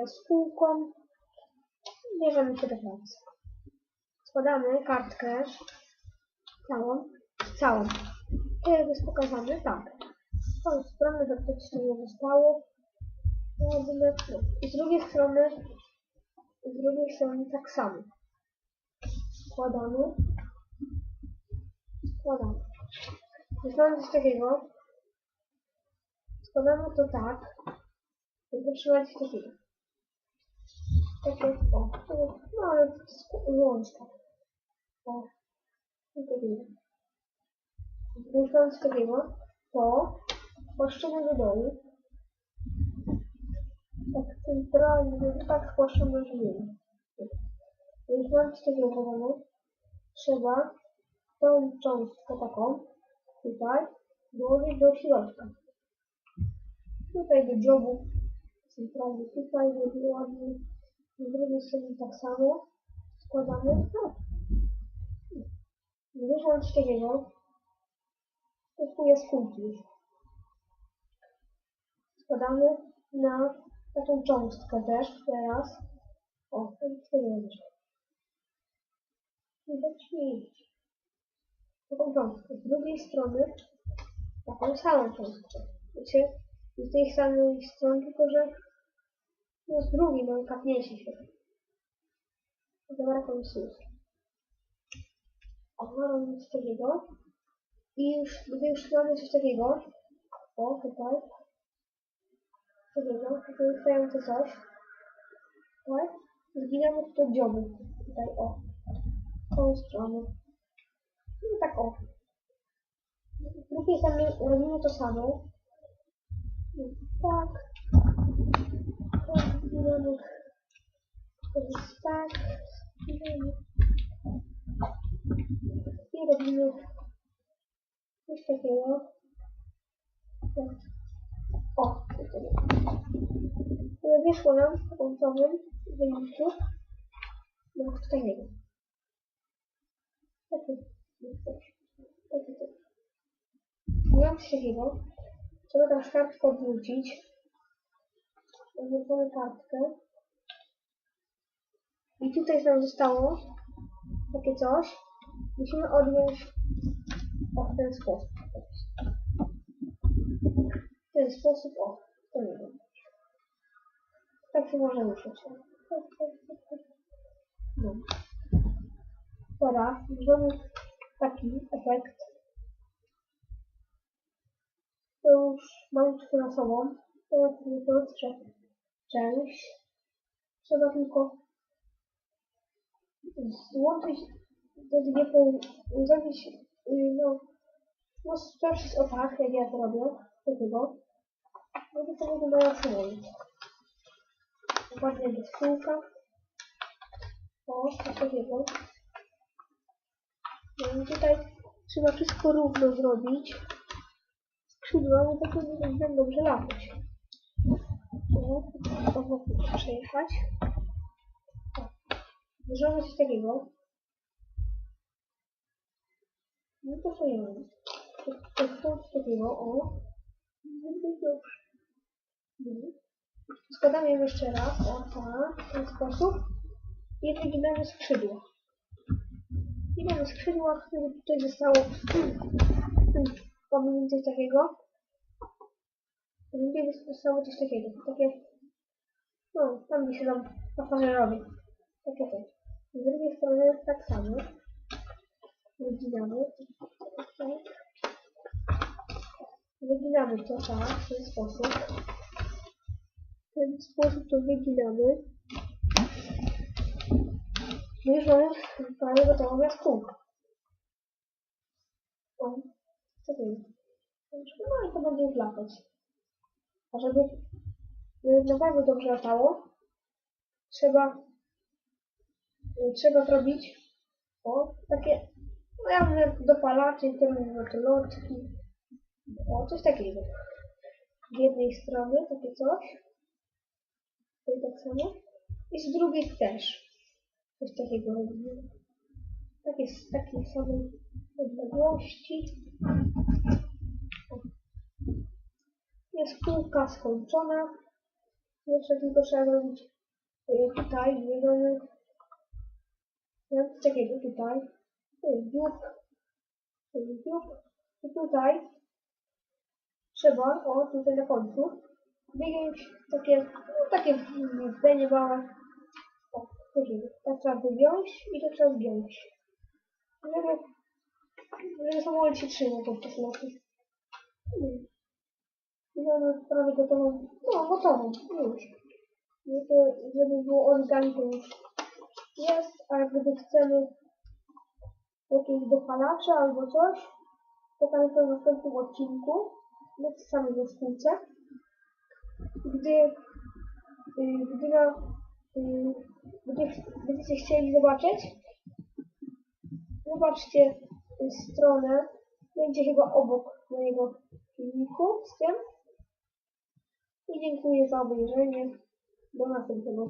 ja z kółką. Bierzemy się do pracy. Składamy kartkę całą, całą. To jak jest pokazane, tak. Z tą strony faktycznie nie zostało. I z drugiej strony, z drugiej strony tak samo. Składamy. Składamy. Mamy coś takiego. Składamy to tak. Żeby trzymać takiego. Takie, o, no ale łączka. O. Więc mamy coś takiego. To spłaszczymy do dołu. Tak centralnie, tak. Więc mamy coś takiego zrobione. Trzeba tą cząstkę taką tutaj włożyć do środka. Tutaj do dziobu centralnie tutaj, żeby ładnie. Z drugiej strony tak samo składamy. No. To jest pół jaskółki już. Składamy na taką cząstkę też teraz. O, to jest jeszcze. Nie tak. Taką cząstkę. Z drugiej strony taką samą cząstkę. Wiecie? Z tej samej strony, tylko że z drugiej, no kapnięcie się. Zabrakło mi słów. O, mam coś takiego. I już, gdy już mamy coś takiego, o, tutaj, takiego, tutaj dostajemy to coś, tak, zginamy to dziobu, tutaj, o, w tą stronę. No tak, o. Z drugiej strony robimy to samo. Tak, jest tak. I robimy coś takiego. O, tutaj. Wyszło nam w końcowym wyniku no coś takiego. Takie coś. Takie coś. Mam takiego. Trzeba teraz kartkę odwrócić. Odwrócamy kartkę. I tutaj nam zostało takie coś. Musimy odjąć o w ten sposób. W ten sposób, o, to nie wiem. Tak się może ruszyć. No. Teraz możemy taki efekt. To już mam wszystko na sobą. Teraz najprostsza część. Trzeba tylko złączyć te dwie pół, zrobić, yy, no, no sprawdzić o tak, jak ja to robię, takiego. No to sobie to moja przyjąć. Dokładnie do skółka. O, coś takiego. No i tutaj trzeba wszystko równo zrobić. Skrzydła, bo takie nie będą dobrze latać. O, to wokół przejechać. O. Możemy coś takiego. No to co ja mam? To, coś takiego, o. Będzie dobrze. Mhm. Składamy ją jeszcze raz, o tak, w ten sposób. I wyginamy skrzydła. Wyginamy skrzydła, które tutaj zostało pomiędzy coś takiego. Pomiędzy zostało coś takiego. Takie, no, tam gdzie się tam pasażerowie. Takie coś. Z drugiej strony tak samo. Wyginamy. Wyginamy to tak, w ten sposób. W ten sposób to wyginamy. No już mamy prawie gotową jaskółkę. O, co to jest? No i to będzie już latać. A żeby żeby naprawdę dobrze latało, trzeba trzeba zrobić o takie no ja mówię dopalacze, które mówią to lotki. O, coś takiego. Z jednej strony takie coś. Tutaj tak samo. I z drugiej też. Coś takiego robimy. Takie, takiej samej odległości. O. Kółka skończona. Jeszcze tylko trzeba zrobić y, tutaj, ja coś takiego tutaj, dziób, y, dziób i tutaj trzeba, o tutaj na końcu, wygiąć takie, no takie zdanie małe, tak, takie, tak trzeba wygiąć i to trzeba zgiąć, żeby, żeby samolot się trzymał podczas lotu. Mamy prawie gotową, no gotową, już. No to żeby było origami to już jest, a jak gdyby chcemy jakieś dopalacze albo coś, to tam to w następnym odcinku, na tej samej jaskółce. Gdy, y, gdy, na, y, gdy będziecie chcieli zobaczyć, zobaczcie y, stronę, będzie chyba obok mojego filmiku z tym. I dziękuję za obejrzenie. Do następnego.